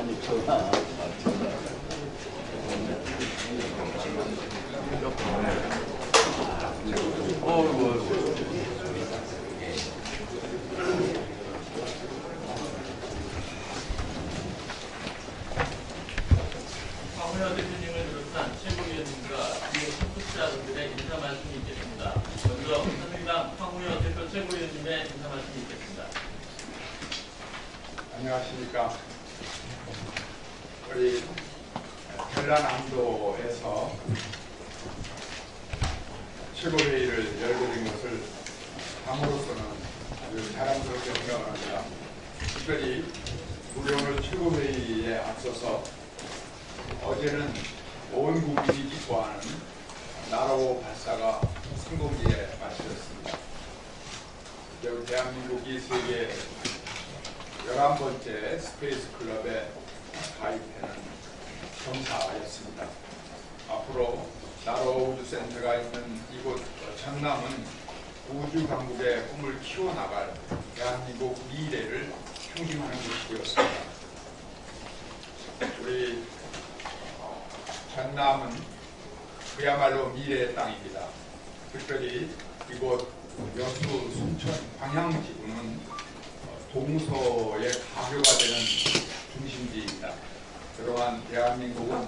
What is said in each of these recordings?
아니 전화 어이구 황우여 대표님을 비롯한 최고위원님과 이후 참석자분들의 인사 말씀이 있겠습니다. 먼저 새누리당 황우여 대표 최고위원님의 인사 말씀이 있겠습니다. 안녕하십니까. 우리 전라남도에서 최고회의를 된 것을 당으로서는 아주 자랑스럽게 생각을 합니다. 특별히 우리 오늘 최고회의에 앞서서 어제는 온 국민이 기뻐하는 나로 발사가 성공기에 마쳤습니다. 그리고 대한민국이 세계 11번째 스페이스 클럽에 가입하는 경사였습니다. 앞으로 나로 우주센터가 있는 이곳 전남은 우주 강국의 꿈을 키워나갈 대한민국 미래를 상징하는 곳이 되었습니다. 우리 전남은 그야말로 미래의 땅입니다. 특별히 이곳 여수, 순천, 광양지구는 동서의 가교가 되는 중심지입니다. 그동안 대한민국은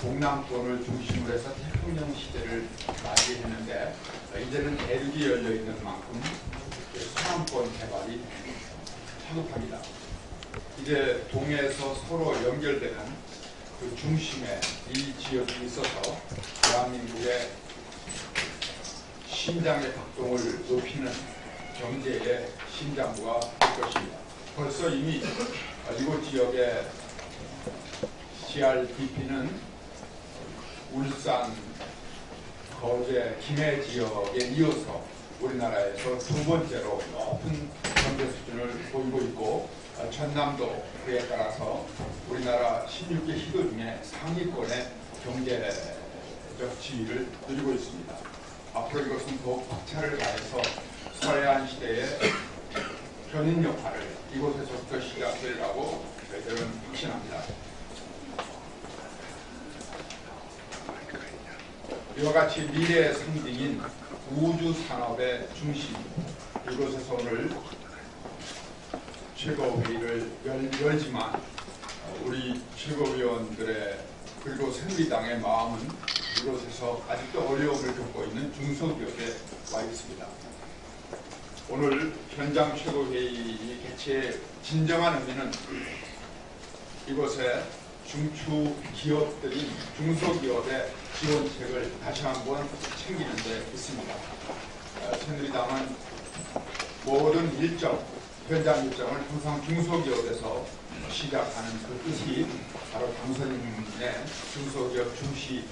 동남권을 중심으로 해서 태평양 시대를 맞이했는데 이제는 대륙이 열려 있는 만큼 서남권 개발이 성급합니다. 이제 동해에서 서로 연결되는 그 중심에 이 지역이 있어서 대한민국의 심장의 박동을 높이는 경제의 심장부가 될 것입니다. 벌써 이미 이곳 지역의 CRDP는 울산, 거제, 김해 지역에 이어서 우리나라에서 두 번째로 높은 경제 수준을 보이고 있고 어, 전남도 그에 따라서 우리나라 16개 시도 중에 상위권의 경제적 지위를 누리고 있습니다. 앞으로 이것은 더욱 박차를 가해서 서해안 시대의 견인 역할을 이곳에서부터 시작되라고 저희들은 확신합니다. 이와 같이 미래의 상징인 우주 산업의 중심 이곳에서 오늘 최고회의를 열, 열지만 우리 최고위원들의 그리고 새누리당의 마음은 이곳에서 아직도 어려움을 겪고 있는 중소기업에 와 있습니다. 오늘 현장 최고회의 개최의 진정한 의미는 이곳에 중추 기업들인 중소기업의 지원책을 다시 한번 챙기는 데 있습니다. 어, 새누리당은 모든 일정, 현장 일정을 항상 중소기업에서 시작하는 그 뜻이 바로 당선인의 중소기업 중시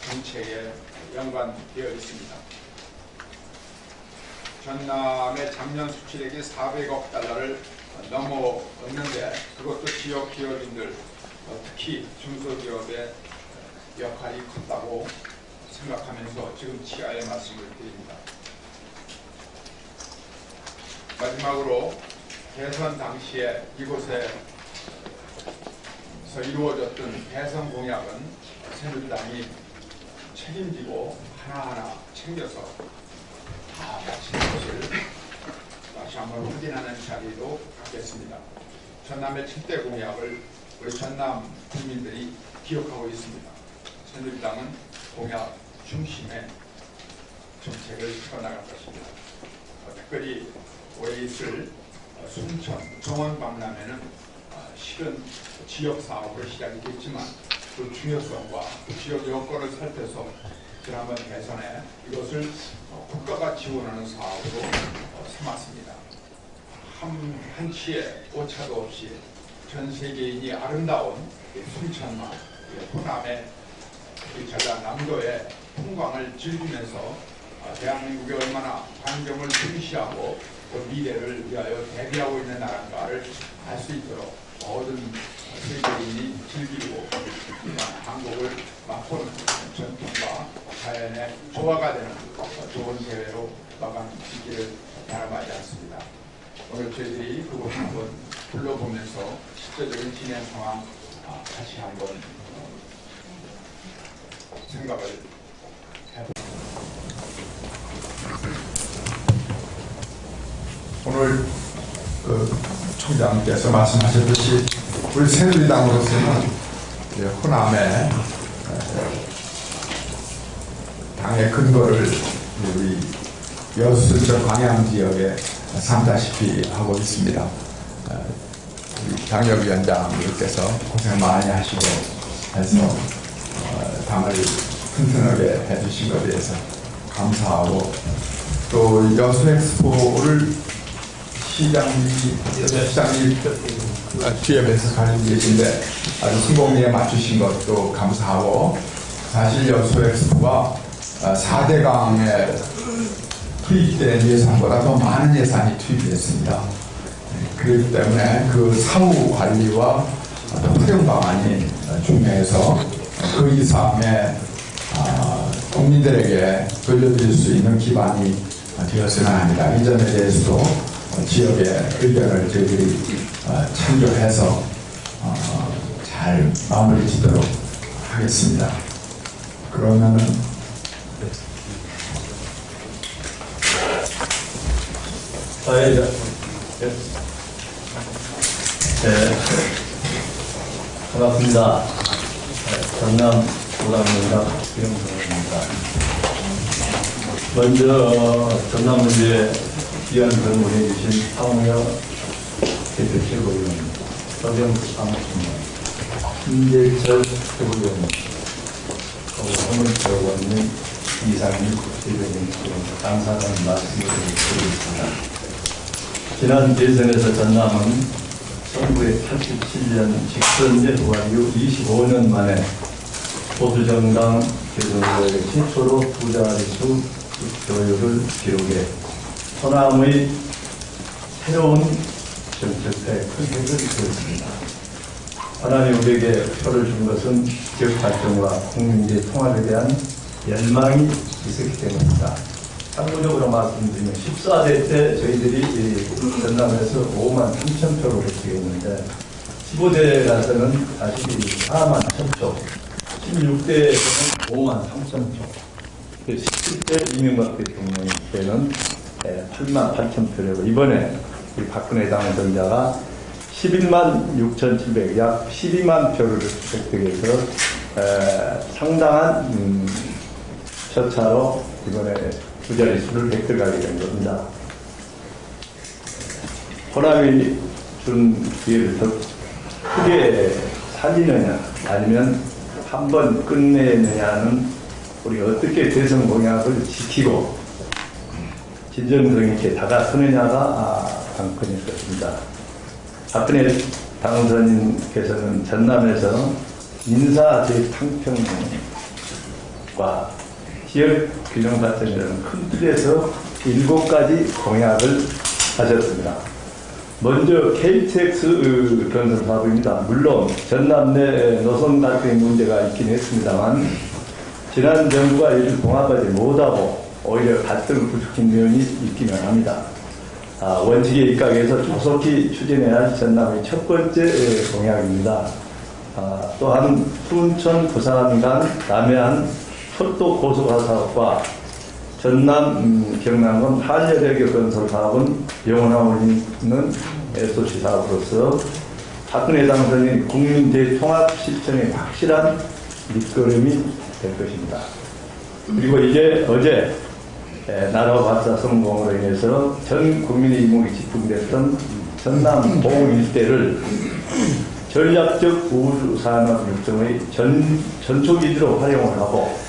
정책에 연관되어 있습니다. 전남의 작년 수출액이 400억 달러를 넘어섰는데 그것도 지역 기업인들 어, 특히 중소기업의 역할이 컸다고 생각하면서 지금 치하의 말씀을 드립니다. 마지막으로 대선 당시에 이곳에서 이루어졌던 대선 공약은 새누리당이 책임지고 하나하나 챙겨서 다 마친 것을 다시 한번 확인하는 자리도 갖겠습니다. 전남의 7대 공약을 우리 전남 국민들이 기억하고 있습니다. 새누리당은 공약 중심의 정책을 펴나갈 것입니다. 어, 특별히 올해 있을 어, 순천 정원 박람회는 어, 실은 지역 사업으로 시작이 됐지만 그 중요성과 그 지역 여건을 살펴서 지난번 대선에 이것을 어, 국가가 지원하는 사업으로 어, 삼았습니다. 한, 한치의 오차도 없이 전 세계인이 아름다운 이 순천만 이 호남의 이 전라남도의 풍광을 즐기면서 어, 대한민국이 얼마나 환경을 중시하고 또 미래를 위하여 대비하고 있는 나라인가를 알 수 있도록 모든 세계인이 즐기고 한국을 맛보는 전통과 자연의 조화가 되는 좋은 대회로 마감짓기를 바람하지 않습니다. 오늘 저희들이 그곳 한번 둘러보면서 실제적인 진행 상황 아, 다시 한번 어, 생각을 오늘 그 총장께서 말씀하셨듯이 우리 새누리당으로서는 이제 호남의 에, 당의 근거를 우리 여수저 광양 지역에 삼다시피 하고 있습니다. 어, 우리 당협위원장님께서 고생 많이 하시고 해서 어, 당을 튼튼하게 해주신 것에 대해서 감사하고 또 여수 엑스포를 시장이 시장이 뒤에 배석하는 계신데 아주 성공리에 맞추신 것도 감사하고 사실 여수 엑스포가 4대강에 투입된 예산보다 더 많은 예산이 투입됐습니다. 그렇기 때문에 그 사후 관리와 어떤 활용 방안이 중요해서 그 이상의 아, 국민들에게 돌려드릴 수 있는 기반이 되었으면 합니다. 이 점에 대해서도 지역의 의견을 저희들이 어, 참조해서 어, 잘 마무리 짓도록 하겠습니다. 그러면은 사회자. 네. 반갑습니다. 네, 전남 도당입니다. 김영성입니다. 먼저 전남 문제에 귀한 건문해 주신 황우여 대표 최고위원, 서병수 사무총장, 김재철 최고위원, 허문표 의원님, 이상민 대변인 감사하다는 말씀을 드리겠습니다. 지난 대선에서 전남은 1987년 직선제 이후 25년 만에 보수정당 개선을 신초로 두 자릿수 득표율을 기록해 호남의 새로운 정책에 큰 획을 그었습니다. 하나님 우리에게 표를 준 것은 지역 발전과 국민의 통합에 대한 열망이 있었기 때문입니다. 참고적으로 말씀드리면 14대 때 저희들이 이 전남에서 5만 3천 표를 획득했는데 15대 가서는 다시 4만 1천 표, 16대에서는 5만 3천 표, 17대 이명박 대통령 때는 8만 8천 표라고 이번에 박근혜 당선자가 11만 6,700, 약 12만 표를 획득해서 에, 상당한 음, 저차로 이번에 두 자릿수를 획득하게 된 겁니다. 호남이 준 기회를 더 크게 살리느냐 아니면 한 번 끝내느냐는 우리 어떻게 대선 공약을 지키고 진정성 있게 다가서느냐가 아, 관건일 것입니다. 박근혜 당선인께서는 전남에서 인사 재탕평과 지역 균형 발전이라는 큰 틀에서 일곱 가지 공약을 하셨습니다. 먼저 KTX 건설 사업입니다. 물론 전남 내 노선 갈등의 문제가 있긴 했습니다만 지난 정부가 이를 봉합하지 못하고 오히려 갈등을 부추긴 면이 있기는 합니다. 아, 원칙에 입각해서 조속히 추진해야 할 전남의 첫 번째 공약입니다. 아, 또한 순천 부산 간 남해안 철도 고속화 사업과 전남 음, 경남권 한여대교 건설 사업은 영원하고 있는 SOC 사업으로서 박근혜 당선인 국민 대통합 실천의 확실한 밑거름이 될 것입니다. 그리고 이제 어제 에, 나라 발사 성공으로 인해서 전 국민의 이목이 집중됐던 전남 봉 일대를 전략적 우주산업 육성의 전, 전초기지로 활용을 하고 어,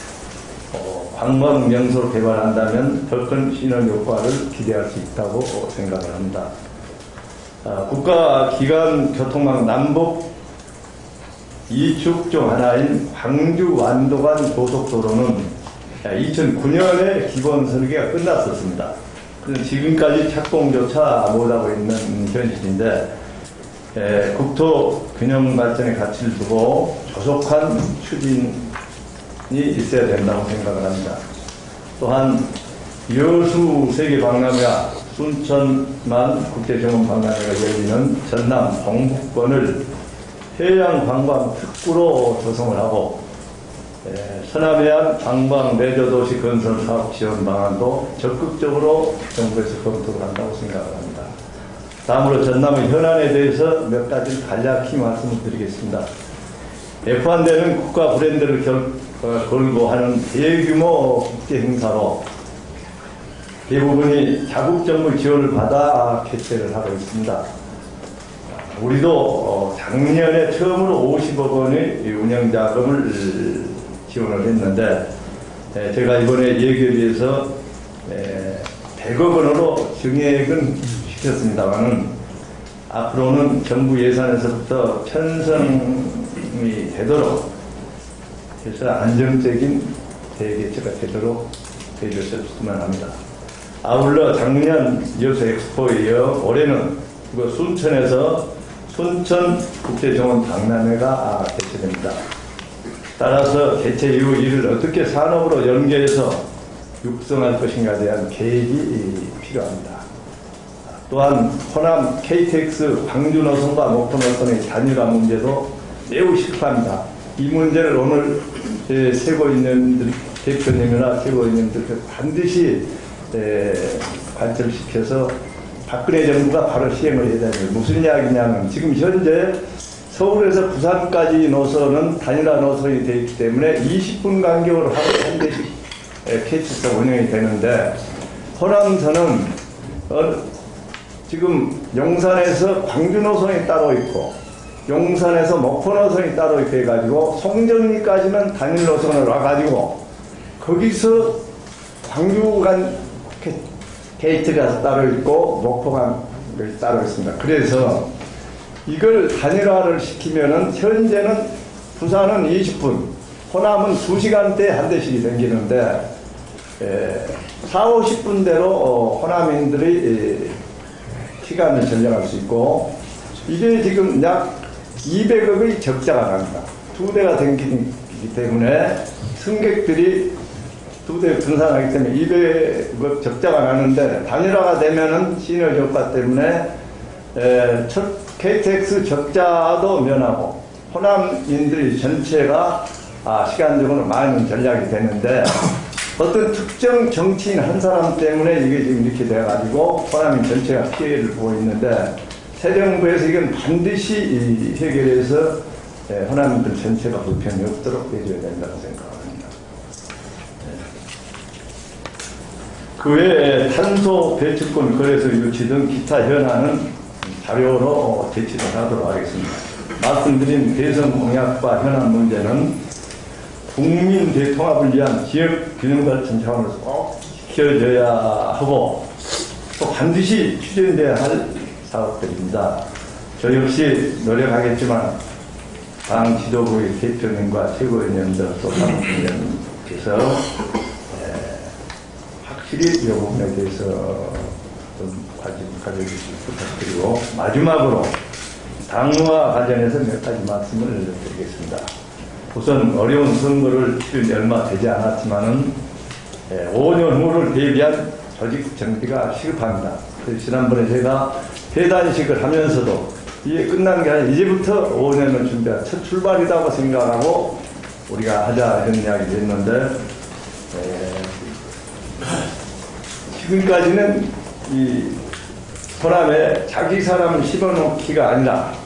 관광 명소로 개발한다면 더 큰 신원 효과를 기대할 수 있다고 생각을 합니다. 아, 국가기관 교통망 남북 이축 중 하나인 광주 완도간 고속도로는 2009년에 기본 설계가 끝났었습니다. 지금까지 착공조차 못하고 있는 현실인데 에, 국토 균형 발전의 가치를 두고 조속한 추진이 있어야 된다고 생각을 합니다. 또한 여수 세계 박람회와 순천만 국제정원 박람회가 열리는 전남 동북권을 해양 관광 특구로 조성을 하고 에, 서남해안 관광 레저도시 건설 사업 지원 방안도 적극적으로 정부에서 검토를 한다고 생각을 합니다. 다음으로 전남의 현안에 대해서 몇 가지 간략히 말씀을 드리겠습니다. F1 대는 국가 브랜드를 결, 어, 걸고 하는 대규모 국제 행사로 대부분이 자국 정부 지원을 받아 개최를 하고 있습니다. 우리도 어, 작년에 처음으로 50억 원의 운영 자금을 지원을 했는데 에, 제가 이번에 예결 위해서 100억 원으로 증액은 시켰습니다만은 앞으로는 정부 예산에서부터 편성이 되도록 해서 안정적인 대개체가 되도록 해주셨으면 합니다. 아울러 작년 여수 엑스포에 이어 올해는 그 순천에서 순천 국제정원 박람회가 개최됩니다. 따라서 개최 이후 이를 어떻게 산업으로 연계해서 육성할 것인가에 대한 계획이 필요합니다. 또한 호남 KTX 광주 노선과 목포 노선의 단일화 문제도 매우 시급합니다. 이 문제를 오늘 에, 세고 있는 대표님이나 세고 있는 들 반드시 에, 관철시켜서 박근혜 정부가 바로 시행을 해야 됩니다. 무슨 이야기냐면 지금 현재 서울에서 부산까지 노선은 단일화 노선이 되어 있기 때문에 20분 간격으로 하루에 한 대씩 KTX가 운영이 되는데 호남선은 어, 지금 용산에서 광주 노선이 따로 있고 용산에서 목포 노선이 따로 있고 해가지고 송정리까지는 단일 노선을 와가지고 거기서 광주 간 게- 게이트가 따로 있고 목포 간 것이 따로 있습니다. 그래서 이걸 단일화를 시키면은 현재는 부산은 20분, 호남은 2시간대 한 대씩이 생기는데 에, 4, 50분대로 어, 호남인들이 에, 시간을 절약할 수 있고 이게 지금 약 200억의 적자가 납니다. 두 대가 생기기 때문에 승객들이 두 대 분산하기 때문에 200억 적자가 나는데 단일화가 되면은 시너지 효과 때문에 에, 첫 KTX 적자도 면하고 호남인들이 전체가 아, 시간적으로 많은 전략이 되는데 어떤 특정 정치인 한 사람 때문에 이게 지금 이렇게 돼가지고 호남인 전체가 피해를 보고 있는데 새 정부에서 이건 반드시 이 해결해서 에, 호남인들 전체가 불편이 없도록 해줘야 된다고 생각합니다. 그 외에 탄소 배출권 거래소 유치 등 기타 현안은 자료로 제출을 하도록 하겠습니다. 말씀드린 대선 공약과 현안 문제는 국민 대통합을 위한 지역 균형 발전 차원에서 꼭 지켜져야 하고 또 반드시 추진돼야 할 사업들입니다. 저 역시 노력하겠지만 당 지도부의 대표님과 최고위원님들 또 사무총장님께서 확실히 이 부분에 대해서 좀 관심 가져주시기 부탁드리고 마지막으로 당과 관련해서 몇 가지 말씀을 드리겠습니다. 우선 어려운 선거를 치른 지 얼마 되지 않았지만은 5년 후를 대비한 조직 정비가 시급합니다. 지난번에 제가 대단식을 하면서도 이게 끝난 게 아니라 이제부터 5년을 준비한 첫 출발이라고 생각하고 우리가 하자 이런 이야기를 했는데 에, 지금까지는 이 호남에 자기 사람을 집어넣기가 아니라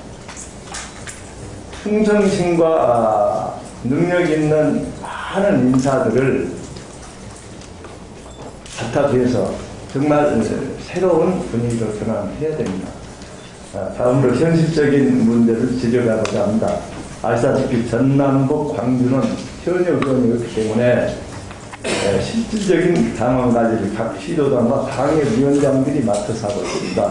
충성심과 아, 능력 있는 많은 인사들을 바탕해서 정말 새로운 분위기로 전환해야 됩니다. 아, 다음으로 현실적인 문제를 지적하고자 합니다. 아시다시피 전남북 광주는 현역 의원이 없기 때문에 에, 실질적인 당원 관리를 각 시도당과 당협위원장들이 맡아서 하고 있습니다.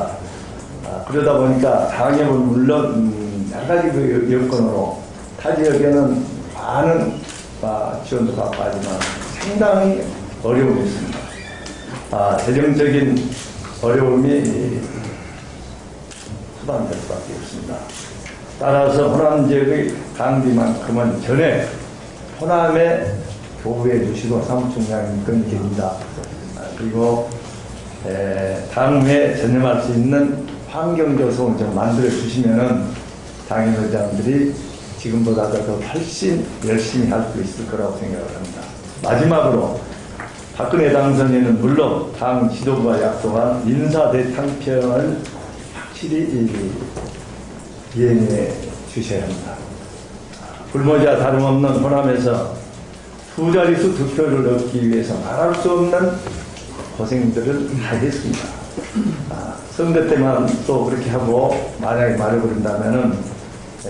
아, 그러다 보니까 당협은 물론 음, 여러 가지 그 여건으로 타 지역에는 많은 아, 지원도 받고 하지만 상당히 어려움이 있습니다. 아, 재정적인 어려움이 수반될 수밖에 없습니다. 따라서 호남 지역의 강비만큼은 전에 호남의 교부해 주시고 사무총장님 건의입니다. 그리고 에, 당후에 전념할 수 있는 환경조성을 좀 만들어 주시면은 당협의장들이 지금보다도 더 훨씬 열심히 할 수 있을 거라고 생각을 합니다. 마지막으로 박근혜 당선인은 물론 당 지도부가 약속한 인사 대탕평을 확실히 이- 이행해 주셔야 합니다. 불모자 다름없는 호남에서 두 자릿수 득표를 얻기 위해서 말할 수 없는 고생들을 다 했습니다. 아, 선거 때만 또 그렇게 하고 만약에 말해버린다면은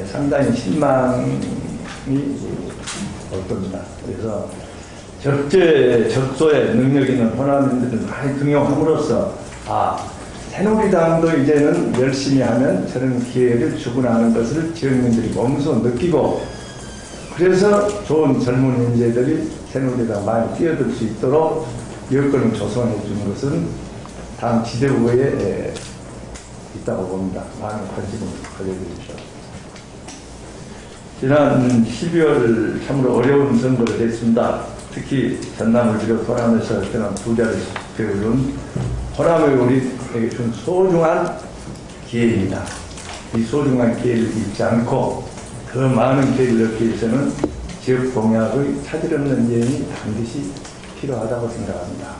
상당히 실망이 올 겁니다. 그래서 적재 적소에 능력 있는 호남인들을 많이 등용함으로써 아 새누리당도 이제는 열심히 하면 저런 기회를 주구나 하는 것을 지역민들이 몸소 느끼고 그래서 좋은 젊은 인재들이 새누리당 많이 뛰어들 수 있도록 여건을 조성해 주는 것은 당 지도부에 에, 있다고 봅니다. 많은 관심을 가져주십시오. 지난 12월 참으로 어려운 선거를 했습니다. 특히 전남을 비롯 호남에서 그런 두 자리 득표율은 호남의 우리에게 준 소중한 기회입니다. 이 소중한 기회를 잊지 않고 더 많은 기회를 얻기 위해서는 지역 공약의 차질 없는 여행이 반드시 필요하다고 생각합니다.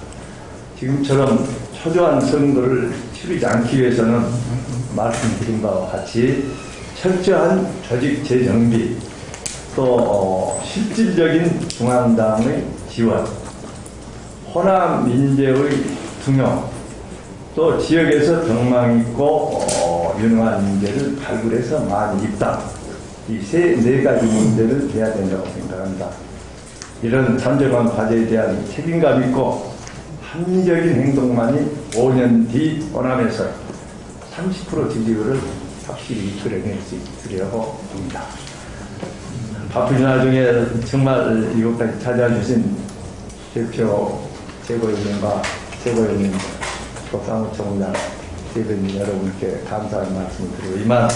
지금처럼 초조한 선거를 치르지 않기 위해서는 말씀드린 바와 같이 철저한 조직 재정비, 또 어, 실질적인 중앙당의 지원, 호남 민재의 등용, 또 지역에서 덕망 있고 어, 유능한 인재를 발굴해서 많이 입당, 이 세 네 가지 문제를 해야 된다고 생각합니다. 이런 잠재관 과제에 대한 책임감 있고 합리적인 행동만이 5년 뒤 호남에서 30% 지지율을 확실히 이끌어낼 수 있으려고 봅니다. 바쁜 나중에 정말 이곳까지 찾아주신 대표 최고위원과 최고위원님, 또 사무총장, 대변인 여러분께 감사의 말씀을 드리고 이만